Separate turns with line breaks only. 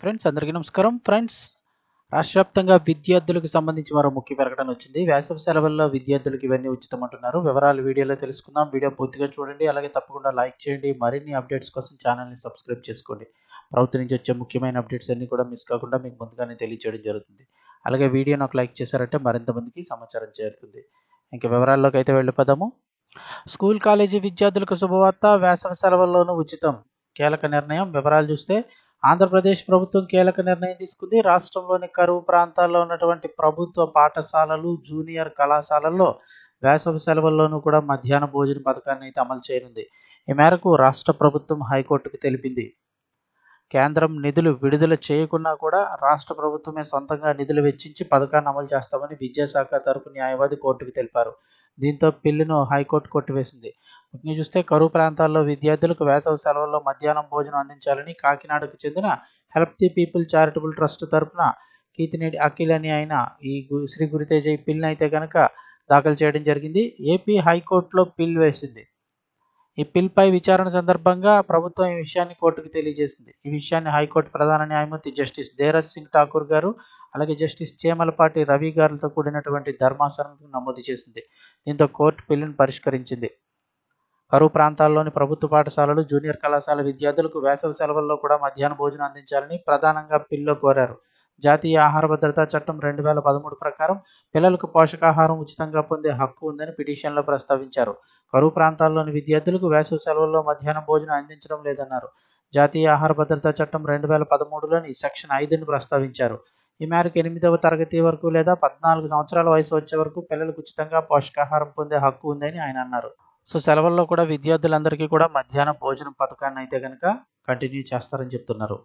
Friends అందరికీ నమస్కారం. Friends రాష్ట్ర వ్యాప్తంగా విద్యార్థులకు సంబంధించి మరో ముఖ్య ప్రకటన వచ్చింది. వేసవి సెలవుల్లో విద్యార్థులకు ఇవన్నీ ఉచితం అంటున్నారు వివరాలు వీడియోలో తెలుసుకుందాం. వీడియో పూర్తిగా చూడండి. అలాగే తప్పకుండా లైక్ చేయండి. మరిన్ని అప్డేట్స్ కోసం ఛానల్ని సబ్స్క్రైబ్ చేసుకోండి. ప్రభుత్వం నుంచి వచ్చే ముఖ్యమైన అప్డేట్స్ అన్ని కూడా మిస్ కాకుండా మీకు ముందుగానే తెలియజేయడం జరుగుతుంది. అలాగే వీడియోని ఒక లైక్ చేశారంటే మరింత మందికి సమాచారం చేరుతుంది. ఇంకా వివరాల్లోకి అయితే వెళ్ళిపోదాము. స్కూల్ కాలేజీ విద్యార్థులకు శుభవార్త. వేసవి సెలవుల్లోనూ ఉచితం. కీలక నిర్ణయం. వివరాలు చూస్తే ఆంధ్రప్రదేశ్ ప్రభుత్వం కీలక నిర్ణయం తీసుకుంది. రాష్ట్రంలోని కరువు ప్రాంతాల్లో ఉన్నటువంటి ప్రభుత్వ పాఠశాలలు జూనియర్ కళాశాలల్లో వేసవి సెలవుల్లోనూ కూడా మధ్యాహ్న భోజన పథకాన్ని అయితే అమలు చేయనుంది. ఈ మేరకు రాష్ట్ర ప్రభుత్వం హైకోర్టుకు తెలిపింది. కేంద్రం నిధులు విడుదల చేయకున్నా కూడా రాష్ట్ర ప్రభుత్వమే సొంతంగా నిధులు వెచ్చించి పథకాన్ని అమలు చేస్తామని విద్యాశాఖ తరపు న్యాయవాది కోర్టుకు తెలిపారు. దీంతో బిల్లును హైకోర్టు కొట్టివేసింది. ముఖ్యంగా చూస్తే కరువు ప్రాంతాల్లో విద్యార్థులకు వేసవి సెలవుల్లో మధ్యాహ్నం భోజనం అందించాలని కాకినాడకు చెందిన help the people charitable trust తరపున కీర్తినేడి అఖిల్ అని ఆయన ఈ శ్రీ గురుతేజ ఈ పిల్ని అయితే కనుక దాఖలు చేయడం జరిగింది. ఏపీ హైకోర్టులో పిల్ వేసింది. ఈ పిల్పై విచారణ సందర్భంగా ప్రభుత్వం ఈ విషయాన్ని కోర్టుకు తెలియజేసింది. ఈ విషయాన్ని హైకోర్టు ప్రధాన న్యాయమూర్తి జస్టిస్ దేరాజ్ సింగ్ ఠాకూర్ గారు అలాగే జస్టిస్ చేమలపాటి రవి గారులతో కూడినటువంటి ధర్మాసనం నమోదు చేసింది. దీంతో కోర్టు పిల్లును పరిష్కరించింది. కరువు ప్రాంతాల్లోని ప్రభుత్వ పాఠశాలలు జూనియర్ కళాశాల విద్యార్థులకు వేసవి సెలవుల్లో కూడా మధ్యాహ్న భోజనం అందించాలని ప్రధానంగా పిల్లో కోరారు. జాతీయ ఆహార భద్రతా చట్టం రెండు వేల పదమూడు ప్రకారం పిల్లలకు పోషకాహారం ఉచితంగా పొందే హక్కు ఉందని పిటిషన్లో ప్రస్తావించారు. కరువు ప్రాంతాల్లోని విద్యార్థులకు వేసవి సెలవుల్లో మధ్యాహ్నం భోజనం అందించడం లేదన్నారు. జాతీయ ఆహార భద్రతా చట్టం రెండు వేల పదమూడులోని సెక్షన్ ఐదుని ప్రస్తావించారు. ఈ మేరకు ఎనిమిదవ తరగతి వరకు లేదా పద్నాలుగు సంవత్సరాల వయసు వచ్చే వరకు పిల్లలకు ఉచితంగా పోషకాహారం పొందే హక్కు ఉందని ఆయన అన్నారు. సో సెలవుల్లో కూడా విద్యార్థులందరికీ కూడా మధ్యాహ్నం భోజనం పథకాన్ని అయితే కనుక కంటిన్యూ చేస్తారని చెప్తున్నారు.